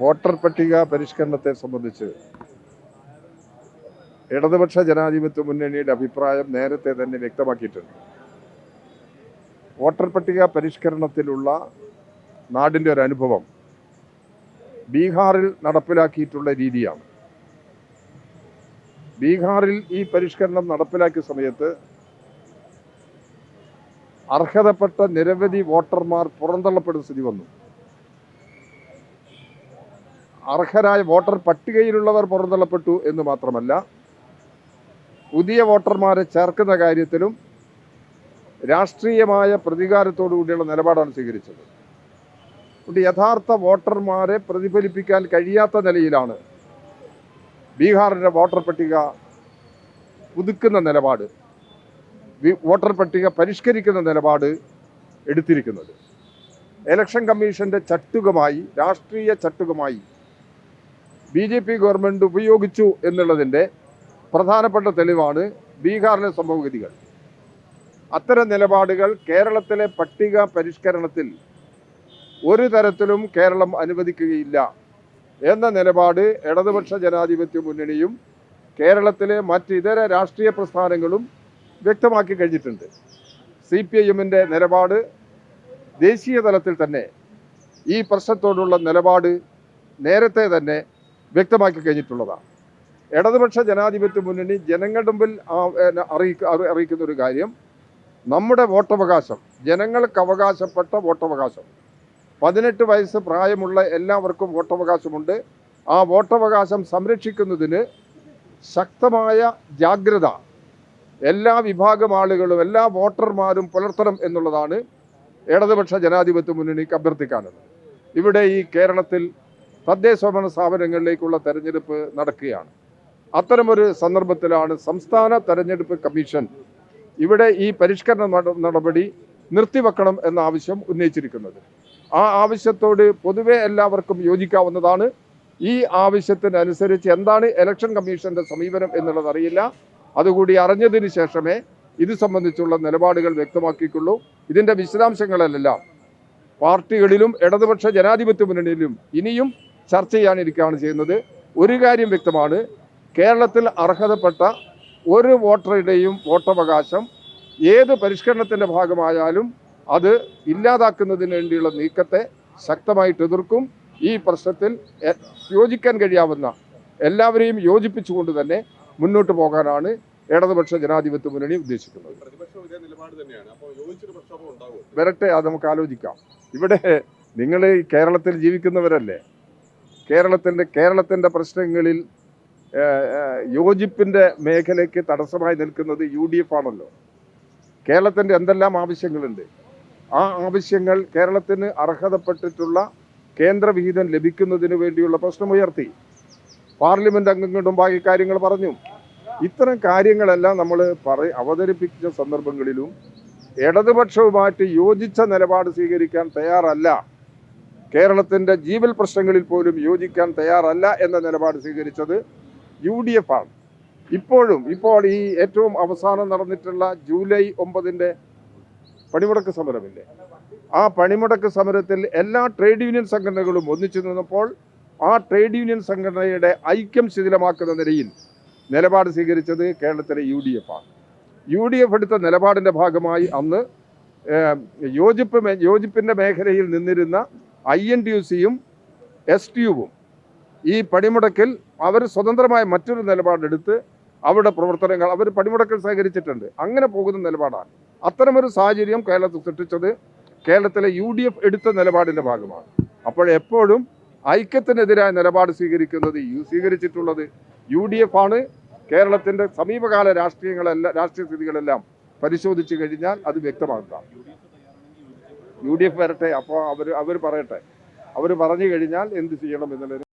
Voter പട്ടിക പരിഷ്കരണത്തെ സംബന്ധിച്ച് ഇടതുപക്ഷ ജനാധിപത്യ മുന്നണിയുടെ അഭിപ്രായം നേരത്തെ തന്നെ വ്യക്തമാക്കിയിട്ടുണ്ട്. വോട്ടർ പട്ടിക പരിഷ്കരണത്തിലുള്ള നാടിന്റെ ഒരു അനുഭവം ബീഹാറിൽ നടപ്പിലാക്കിയിട്ടുള്ള രീതിയാണ്. ബീഹാറിൽ ഈ പരിഷ്കരണം നടപ്പിലാക്കിയ സമയത്ത് അർഹതപ്പെട്ട നിരവധി വോട്ടർമാർ പുറന്തള്ളപ്പെടുന്ന സ്ഥിതി വന്നു. അർഹരായ വോട്ടർ പട്ടികയിലുള്ളവർ പുറന്തള്ളപ്പെട്ടു എന്ന് മാത്രമല്ല പുതിയ വോട്ടർമാരെ ചേർക്കുന്ന കാര്യത്തിലും രാഷ്ട്രീയമായ പ്രതികാരത്തോടു കൂടിയുള്ള നിലപാടാണ് സ്വീകരിച്ചത്. അതുകൊണ്ട് യഥാർത്ഥ വോട്ടർമാരെ പ്രതിഫലിപ്പിക്കാൻ കഴിയാത്ത നിലയിലാണ് ബീഹാറിന്റെ വോട്ടർ പട്ടിക പുതുക്കുന്ന നിലപാട് വോട്ടർ പട്ടിക പരിഷ്കരിക്കുന്ന നിലപാട് എടുത്തിരിക്കുന്നത്. ഇലക്ഷൻ കമ്മീഷന്റെ ചട്ടുകമായി രാഷ്ട്രീയ ചട്ടുകമായി ബി ജെ പി ഗവൺമെന്റ് ഉപയോഗിച്ചു എന്നുള്ളതിന്റെ പ്രധാനപ്പെട്ട തെളിവാണ് ബീഹാറിലെ സംഭവഗതികൾ അത്തരം നിലപാടുകൾ കേരളത്തിലെ പട്ടിക പരിഷ്കരണത്തിൽ ഒരു തരത്തിലും കേരളം അനുവദിക്കുകയില്ല എന്ന നിലപാട് ഇടതുപക്ഷ ജനാധിപത്യ മുന്നണിയും കേരളത്തിലെ മറ്റ് ഇതര രാഷ്ട്രീയ പ്രസ്ഥാനങ്ങളും വ്യക്തമാക്കി കഴിഞ്ഞിട്ടുണ്ട്. സി പി ഐ എമ്മിന്റെ നിലപാട് ദേശീയ തലത്തിൽ തന്നെ ഈ പ്രശ്നത്തോടുള്ള നിലപാട് നേരത്തെ തന്നെ വ്യക്തമാക്കി കഴിഞ്ഞിട്ടുള്ളതാണ്. ഇടതുപക്ഷ ജനാധിപത്യ മുന്നണി ജനങ്ങളുടെ മുമ്പിൽ അറിയിക്ക അറിയിക്കുന്ന ഒരു കാര്യം നമ്മുടെ വോട്ടവകാശം ജനങ്ങൾക്ക് അവകാശപ്പെട്ട വോട്ടവകാശം. പതിനെട്ട് വയസ്സ് പ്രായമുള്ള എല്ലാവർക്കും വോട്ടവകാശമുണ്ട്. ആ വോട്ടവകാശം സംരക്ഷിക്കുന്നതിന് ശക്തമായ ജാഗ്രത. എല്ലാ വിഭാഗം ആളുകളും എല്ലാ വോട്ടർമാരും പുലർത്തണം എന്നുള്ളതാണ് ഇടതുപക്ഷ ജനാധിപത്യ മുന്നണിക്ക് അഭ്യർത്ഥിക്കാനുള്ളത്. ഇവിടെ ഈ കേരളത്തിൽ തദ്ദേശഭരണ സ്ഥാപനങ്ങളിലേക്കുള്ള തെരഞ്ഞെടുപ്പ് നടക്കുകയാണ്. അത്തരമൊരു സന്ദർഭത്തിലാണ് സംസ്ഥാന തെരഞ്ഞെടുപ്പ് കമ്മീഷൻ ഇവിടെ ഈ പരിഷ്കരണ നടപടി നിർത്തിവെക്കണം എന്ന ആവശ്യം ഉന്നയിച്ചിരിക്കുന്നത്. ആ ആവശ്യത്തോട് പൊതുവെ എല്ലാവർക്കും യോജിക്കാവുന്നതാണ്. ഈ ആവശ്യത്തിനനുസരിച്ച് എന്താണ് ഇലക്ഷൻ കമ്മീഷന്റെ സമീപനം എന്നുള്ളതറിയില്ല അതുകൂടി അറിഞ്ഞതിന് ശേഷമേ ഇത് സംബന്ധിച്ചുള്ള നിലപാടുകൾ വ്യക്തമാക്കിക്കുള്ളൂ. ഇതിന്റെ വിശദാംശങ്ങളെല്ലാം പാർട്ടികളിലും ഇടതുപക്ഷ ജനാധിപത്യ മുന്നണിയിലും ഇനിയും ചർച്ച ചെയ്യാനിരിക്കുകയാണ് ചെയ്യുന്നത്. ഒരു കാര്യം വ്യക്തമാണ്. കേരളത്തിൽ അർഹതപ്പെട്ട ഒരു വോട്ടറുടെയും വോട്ടവകാശം ഏത് പരിഷ്കരണത്തിന്റെ ഭാഗമായാലും അത് ഇല്ലാതാക്കുന്നതിന് വേണ്ടിയുള്ള നീക്കത്തെ ശക്തമായിട്ട് എതിർക്കും. ഈ പ്രശ്നത്തിൽ യോജിക്കാൻ കഴിയാവുന്ന എല്ലാവരെയും യോജിപ്പിച്ചുകൊണ്ട് തന്നെ മുന്നോട്ട് പോകാനാണ് ഇടതുപക്ഷ ജനാധിപത്യ മുന്നണി ഉദ്ദേശിക്കുന്നത്. വരട്ടെ അത് നമുക്ക് ആലോചിക്കാം ഇവിടെ നിങ്ങൾ കേരളത്തിൽ ജീവിക്കുന്നവരല്ലേ? കേരളത്തിന്റെ കേരളത്തിന്റെ പ്രശ്നങ്ങളിൽ യോജിപ്പിന്റെ മേഖലയ്ക്ക് തടസ്സമായി നിൽക്കുന്നത് യു ഡി എഫ് ആണല്ലോ. കേരളത്തിന്റെ എന്തെല്ലാം ആവശ്യങ്ങളുണ്ട്? ആ ആവശ്യങ്ങൾ കേരളത്തിന് അർഹതപ്പെട്ടിട്ടുള്ള കേന്ദ്രവിഹിതം ലഭിക്കുന്നതിന് വേണ്ടിയുള്ള പ്രശ്നമുയർത്തി. പാർലമെന്റ് അംഗങ്ങളുടെ ബാക്കി കാര്യങ്ങൾ പറഞ്ഞു. ഇത്തരം കാര്യങ്ങളെല്ലാം നമ്മൾ പറ അവതരിപ്പിച്ച സന്ദർഭങ്ങളിലും ഇടതുപക്ഷവുമായിട്ട് യോജിച്ച നിലപാട് സ്വീകരിക്കാൻ തയ്യാറല്ല. കേരളത്തിന്റെ ജീവൽ പ്രശ്നങ്ങളിൽ പോലും യോജിക്കാൻ തയ്യാറല്ല എന്ന നിലപാട് സ്വീകരിച്ചത് യു ഡി എഫ് ആണ്. ഇപ്പോഴും ഇപ്പോൾ ഈ ഏറ്റവും അവസാനം നടന്നിട്ടുള്ള ജൂലൈ ഒമ്പതിന്റെ പണിമുടക്ക് സമരമില്ലേ? ആ പണിമുടക്ക് സമരത്തിൽ എല്ലാ ട്രേഡ് യൂണിയൻ സംഘടനകളും ഒന്നിച്ചു നിന്നപ്പോൾ ആ ട്രേഡ് യൂണിയൻ സംഘടനയുടെ ഐക്യം ശിഥിലമാക്കുന്ന നിലയിൽ നിലപാട് സ്വീകരിച്ചത് കേരളത്തിലെ യു ഡി എഫ് ആണ്. യു ഡി എഫ് എടുത്ത നിലപാടിന്റെ ഭാഗമായി അന്ന് യോജിപ്പ് യോജിപ്പിന്റെ മേഖലയിൽ നിന്നിരുന്ന ഐ എൻ ടി യു സിയും എസ് ടി യുവും ഈ പണിമുടക്കിൽ അവർ സ്വതന്ത്രമായ മറ്റൊരു നിലപാടെടുത്ത് അവരുടെ പ്രവർത്തനങ്ങൾ അവർ പണിമുടക്കിൽ സഹകരിച്ചിട്ടുണ്ട്. അങ്ങനെ പോകുന്ന നിലപാടാണ്. അത്തരമൊരു സാഹചര്യം കേരളത്തിൽ സൃഷ്ടിച്ചത് കേരളത്തിലെ യു ഡി എഫ് എടുത്ത നിലപാടിന്റെ ഭാഗമാണ്. അപ്പോൾ എപ്പോഴും ഐക്യത്തിനെതിരായ നിലപാട് സ്വീകരിക്കുന്നത് യു സ്വീകരിച്ചിട്ടുള്ളത് യു ഡി എഫ് ആണ് കേരളത്തിന്റെ സമീപകാല രാഷ്ട്രീയങ്ങളെല്ലാം രാഷ്ട്രീയ സ്ഥിതികളെല്ലാം പരിശോധിച്ചു കഴിഞ്ഞാൽ അത് വ്യക്തമാക്കാം. യു ഡി എഫ് വരട്ടെ അപ്പോൾ അവർ അവർ പറയട്ടെ. അവർ പറഞ്ഞു കഴിഞ്ഞാൽ എന്ത് ചെയ്യണം എന്നുള്ളതിനെ